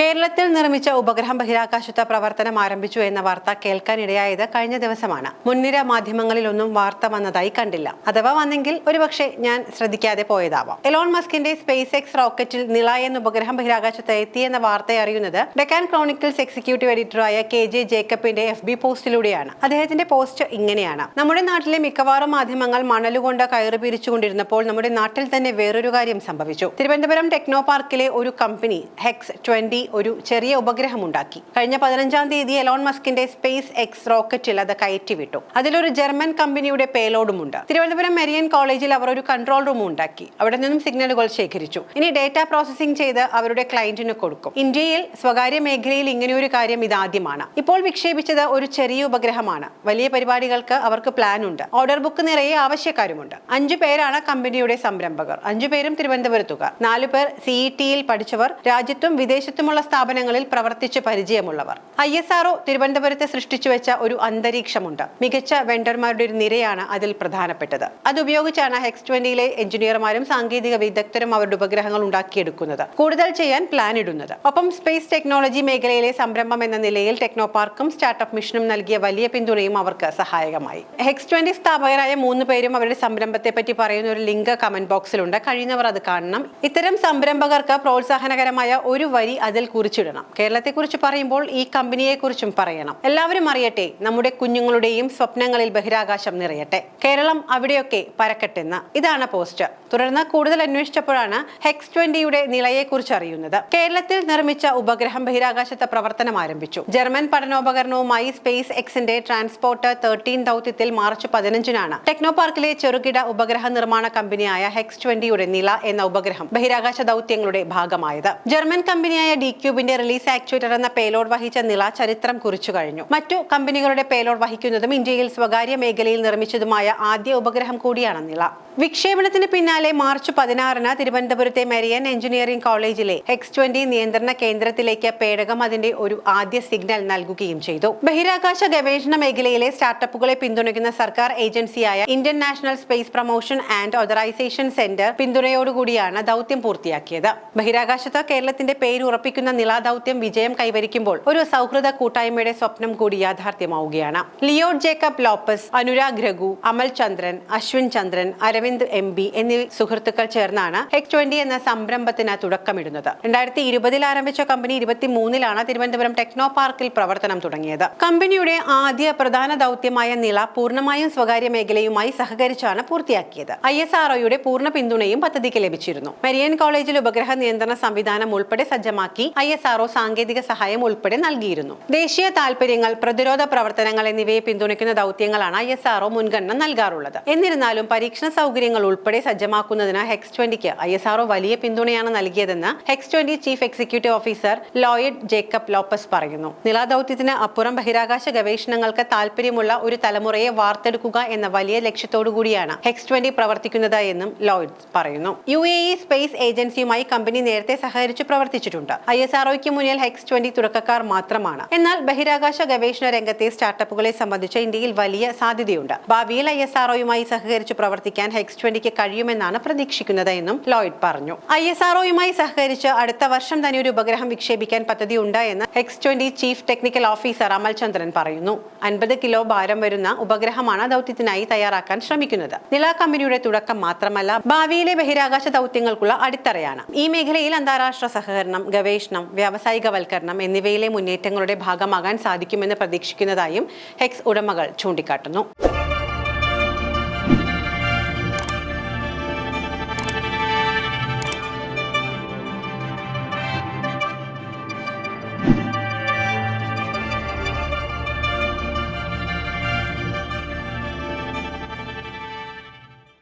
കേരളത്തിൽ നിർമ്മിച്ച ഉപഗ്രഹം ബഹിരാകാശത്ത് പ്രവർത്തനം ആരംഭിച്ചു എന്ന വാർത്ത കേൾക്കാനിടയായത് കഴിഞ്ഞ ദിവസമാണ്. മുൻനിര മാധ്യമങ്ങളിലൊന്നും വാർത്ത വന്നതായി കണ്ടില്ല. അഥവാ വന്നെങ്കിൽ ഒരുപക്ഷെ ഞാൻ ശ്രദ്ധിക്കാതെ പോയതാവാം. എലോൺ മസ്കിന്റെ സ്പേസ് എക്സ് റോക്കറ്റിൽ നില എന്ന ഉപഗ്രഹം ബഹിരാകാശത്ത് എത്തിയെന്ന വാർത്ത അറിയുന്നത് ഡെക്കാൻ ക്രോണിക്കിൾസ് എക്സിക്യൂട്ടീവ് എഡിറ്ററായ കെ ജെ ജേക്കബിന്റെ എഫ് ബി പോസ്റ്റിലൂടെയാണ്. അദ്ദേഹത്തിന്റെ പോസ്റ്റ് ഇങ്ങനെയാണ്. നമ്മുടെ നാട്ടിലെ മിക്കവാറും മാധ്യമങ്ങൾ മണലുകൊണ്ട് കയറി പിരിച്ചുകൊണ്ടിരുന്നപ്പോൾ നമ്മുടെ നാട്ടിൽ തന്നെ വേറൊരു കാര്യം സംഭവിച്ചു. തിരുവനന്തപുരം ടെക്നോ പാർക്കിലെ ഒരു കമ്പനി ഹെക്സ് ട്വന്റി ഒരു ചെറിയ ഉപഗ്രഹം ഉണ്ടാക്കി കഴിഞ്ഞ പതിനഞ്ചാം തീയതി എലോൺ മസ്കിന്റെ സ്പേസ് എക്സ് റോക്കറ്റിൽ അത് കയറ്റിവിട്ടു. അതിലൊരു ജർമ്മൻ കമ്പനിയുടെ പേലോഡും ഉണ്ട് തിരുവനന്തപുരം മെരിയൻ കോളേജിൽ അവർ ഒരു കൺട്രോൾ റൂം ഉണ്ടാക്കി. അവിടെ നിന്നും സിഗ്നലുകൾ ശേഖരിച്ചു. ഇനി ഡേറ്റ പ്രോസസ്സിംഗ് ചെയ്ത് അവരുടെ ക്ലയന്റിന് കൊടുക്കും. ഇന്ത്യയിൽ സ്വകാര്യ മേഖലയിൽ ഇങ്ങനെയൊരു കാര്യം ഇതാദ്യമാണ്. ഇപ്പോൾ വിക്ഷേപിച്ചത് ഒരു ചെറിയ ഉപഗ്രഹമാണ്. വലിയ പരിപാടികൾക്ക് അവർക്ക് പ്ലാൻ ഉണ്ട്. ഓർഡർ ബുക്ക് നിറയെ ആവശ്യക്കാരുമുണ്ട്. അഞ്ചു പേരാണ് കമ്പനിയുടെ സംരംഭകർ. അഞ്ചു പേരും തിരുവനന്തപുരത്തുകാർ. നാലു പേർ സിഇടിയിൽ പഠിച്ചവർ. രാജ്യത്തും വിദേശത്തുമുള്ള സ്ഥാപനങ്ങളിൽ പ്രവർത്തിച്ച് പരിചയമുള്ളവർ. ഐ എസ് ആർഒ തിരുവനന്തപുരത്ത് സൃഷ്ടിച്ചു വെച്ച ഒരു അന്തരീക്ഷമുണ്ട്. മികച്ച വെണ്ടർമാരുടെ ഒരു നിരയാണ് അതിൽ പ്രധാനപ്പെട്ടത്. അതുപയോഗിച്ചാണ് ഹെക്സ് ട്വന്റിയിലെ എഞ്ചിനീയർമാരും സാങ്കേതിക വിദഗ്ധരും അവരുടെ ഉപഗ്രഹങ്ങൾ ഉണ്ടാക്കിയെടുക്കുന്നത്. കൂടുതൽ ചെയ്യാൻ പ്ലാൻ ഇടുന്നത്. ഒപ്പം സ്പേസ് ടെക്നോളജി മേഖലയിലെ സംരംഭം എന്ന നിലയിൽ ടെക്നോ പാർക്കും സ്റ്റാർട്ടപ്പ് മിഷനും നൽകിയ വലിയ പിന്തുണയും അവർക്ക് സഹായകമായി. ഹെക്സ് ട്വന്റി സ്ഥാപകരായ മൂന്ന് പേരും അവരുടെ സംരംഭത്തെ പറ്റി പറയുന്ന ഒരു ലിങ്ക് കമന്റ് ബോക്സിലുണ്ട് കഴിഞ്ഞവർ അത് കാണണം. ഇത്തരം സംരംഭകർക്ക് പ്രോത്സാഹനകരമായ ഒരു വരി അതിൽ കുറിച്ചിടണം. കേരളത്തെക്കുറിച്ച് പറയുമ്പോൾ ഈ കമ്പനിയെക്കുറിച്ചും പറയണം. എല്ലാവരും അറിയട്ടെ നമ്മുടെ കുഞ്ഞുങ്ങളുടെയും സ്വപ്നങ്ങളിൽ ബഹിരാകാശം നിറയട്ടെ. കേരളം അവിടെയൊക്കെ പരക്കട്ടെന്ന്. ഇതാണ് പോസ്റ്റ് തുടർന്ന് കൂടുതൽ അന്വേഷിച്ചപ്പോഴാണ് ഹെക്സ് ട്വന്റിയുടെ നിലയെക്കുറിച്ച് അറിയുന്നത്. കേരളത്തിൽ നിർമ്മിച്ച ഉപഗ്രഹം ബഹിരാകാശത്തെ പ്രവർത്തനം ആരംഭിച്ചു. ജർമ്മൻ പഠനോപകരണവുമായി സ്പേസ് എക്സിന്റെ ട്രാൻസ്പോർട്ട് തേർട്ടീൻ ദൗത്യത്തിൽ മാർച്ച് പതിനഞ്ചിനാണ് ടെക്നോ പാർക്കിലെ ചെറുകിട ഉപഗ്രഹ നിർമ്മാണ കമ്പനിയായ ഹെക്സ് ട്വന്റിയുടെ നില എന്ന ഉപഗ്രഹം ബഹിരാകാശ ദൗത്യങ്ങളുടെ ഭാഗമായത്. ജർമ്മൻ കമ്പനിയായ ഡി ക്യൂബിന്റെ റിലീസ് ആക്ച്വേറ്റർ എന്ന പേലോഡ് വഹിച്ച നില ചരിത്രം കുറിച്ചു കഴിഞ്ഞു. മറ്റു കമ്പനികളുടെ പേലോഡ് വഹിക്കുന്നതും ഇന്ത്യയിൽ സ്വകാര്യ മേഖലയിൽ നിർമ്മിച്ചതുമായ ആദ്യ ഉപഗ്രഹം കൂടിയാണ് നില വിക്ഷേപണത്തിന് പിന്നാലെ മാർച്ച് പതിനാറിന് തിരുവനന്തപുരത്തെ മെറിയൻ എഞ്ചിനീയറിംഗ് കോളേജിലെ എക്സ് ട്വന്റി നിയന്ത്രണ കേന്ദ്രത്തിലേക്ക് പേടകം അതിന്റെ ഒരു ആദ്യ സിഗ്നൽ നൽകുകയും ചെയ്തു. ബഹിരാകാശ ഗവേഷണ മേഖലയിലെ സ്റ്റാർട്ടപ്പുകളെ പിന്തുണയ്ക്കുന്ന സർക്കാർ ഏജൻസിയായ Indian national space promotion and authorisation centre പിന്തുണയോടുകൂടിയാണ് ദൗത്യം പൂർത്തിയാക്കിയത്. ബഹിരാകാശത്ത് കേരളത്തിന്റെ പേര് ഉറപ്പിക്കുന്ന നില ദൗത്യം വിജയം കൈവരിക്കുമ്പോൾ ഒരു സൗഹൃദ കൂട്ടായ്മയുടെ സ്വപ്നം കൂടി യാഥാർത്ഥ്യമാവുകയാണ്. Leo Jacob Lopez Anurag Raghu Amal Chandran Ashwin Chandran Aravind M B എന്നീ സുഹൃത്തുക്കൾ ചേർന്നാണ് ഹെക് ട്വന്റി എന്ന സംരംഭത്തിന് തുടക്കമിടുന്നത്. രണ്ടായിരത്തി ഇരുപതിൽ ആരംഭിച്ച കമ്പനി ഇരുപത്തിമൂന്നിലാണ് തിരുവനന്തപുരം ടെക്നോ പാർക്കിൽ പ്രവർത്തനം തുടങ്ങിയത്. കമ്പനിയുടെ ആദ്യ പ്രധാന ദൗത്യമായ നില പൂർണമായും സ്വകാര്യ മേഖലയുമായി സഹകരിച്ചാണ് പൂർത്തിയാക്കിയത്. ഐ എസ് ആർഒയുടെ പൂർണ പിന്തുണയും പദ്ധതിക്ക് ലഭിച്ചിരുന്നു. മെരിയൻ കോളേജിൽ ഉപഗ്രഹ നിയന്ത്രണ സംവിധാനം ഉൾപ്പെടെ സജ്ജമാക്കി ഐ എസ് ആർഒ സാങ്കേതിക സഹായം ഉൾപ്പെടെ നൽകിയിരുന്നു. ദേശീയ താൽപര്യങ്ങൾ പ്രതിരോധ പ്രവർത്തനങ്ങൾ എന്നിവയെ പിന്തുണയ്ക്കുന്ന ദൗത്യങ്ങളാണ് ഐ എസ് ആർഒ മുൻഗണന നൽകാറുള്ളത്. എന്നിരുന്നാലും പരീക്ഷണ സൗകര്യങ്ങൾ ഉൾപ്പെടെ സജ്ജമാക്കുന്നതിന് ഹെക്സ് ട്വന്റിക്ക് ഐ എസ് ആർഒ വലിയ പിന്തുണയാണ് നൽകിയതെന്ന് hex twenty chief executive officer Lloyd Jacob Lopez പറയുന്നു. നിലാ ദൗത്യത്തിന് അപ്പുറം ബഹിരാകാശ ഗവേഷണങ്ങൾക്ക് താൽപര്യമുള്ള ഒരു തലമുറയെ വാർത്തെടുക്കുക എന്ന വലിയ ലക്ഷ്യത്തോടു കൂടിയാണ് ഹെക്സ് ട്വന്റി പ്രവർത്തിക്കുന്നത് എന്നും ലോയിഡ് പറയുന്നു. യു എ ഇ സ്പേസ് ഏജൻസിയുമായി കമ്പനി നേരത്തെ സഹകരിച്ചു പ്രവർത്തിച്ചിട്ടുണ്ട്. ഐ എസ് ആർഒയ്ക്ക് മുന്നിൽ ഹെക്സ് ട്വന്റി തുടക്കക്കാർ മാത്രമാണ്. എന്നാൽ ബഹിരാകാശ ഗവേഷണ രംഗത്തെ സ്റ്റാർട്ടപ്പുകളെ സംബന്ധിച്ച് ഇന്ത്യയിൽ വലിയ സാധ്യതയുണ്ട്. ഭാവിയിൽ ഐ എസ് ആർഒയുമായി സഹകരിച്ച് പ്രവർത്തിക്കാൻ ഹെക്സ് ട്വന്റിക്ക് കഴിയുമെന്നാണ് പ്രതീക്ഷിക്കുന്നത് എന്നും ലോയിഡ് പറഞ്ഞു. ഐ എസ് ആർഒയുമായി സഹകരിച്ച് അടുത്ത വർഷം തന്നെ ഒരു ഉപഗ്രഹം വിക്ഷേപിക്കാൻ പദ്ധതിയുണ്ട് എന്ന് hex twenty chief technical officer Amal Chandran പറയുന്നു. അൻപത് കിലോ ഭാരം വരുന്ന ഉപഗ്രഹമാണ് ദൗത്യത്തിനായി തയ്യാറാക്കാൻ ശ്രമിക്കുന്നത്. നില കമ്പനിയുടെ തുടക്കം മാത്രമല്ല ഭാവിയിലെ ബഹിരാകാശ ദൗത്യങ്ങൾക്കുള്ള അടിത്തറയാണ്. ഈ മേഖലയിൽ അന്താരാഷ്ട്ര സഹകരണം ഗവേഷണം വ്യാവസായികവൽക്കരണം എന്നിവയിലെ മുന്നേറ്റങ്ങളുടെ ഭാഗമാകാൻ സാധിക്കുമെന്ന് പ്രതീക്ഷിക്കുന്നതായും ഹെക്സ് ഉടമകൾ ചൂണ്ടിക്കാട്ടുന്നു.